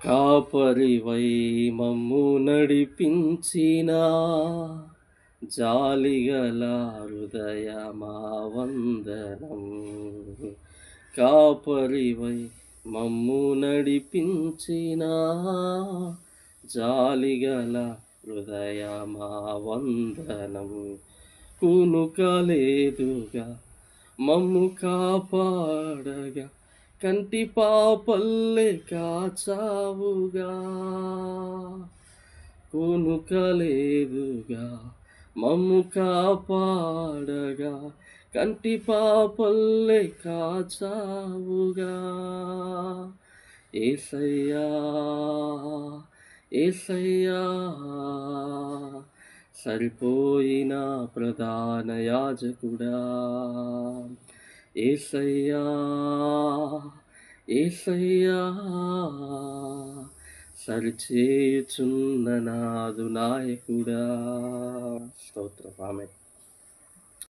కాపరివై మమ్ము నడిపించిన జాలిగల హృదయమా వందనం కాపరివై మమ్ము నడిపించిన జాలిగల హృదయమా వందనం కునుకలేదుగా మమ్ము కాపాడగా కంటి పాపల్లే కాచావుగా కొనుకలేదుగా మమ్ము కాపాడగా కంటి పాపల్లే కాచావుగా. ఏసయ్యా ఏసయ్యా సరిపోయిన ప్రధాన యాజకుడా. ఏసయ్యా ఏసయ్యా సరిచేయుచున్న నాదు నాయకుడా. స్తోత్రం. ఆమె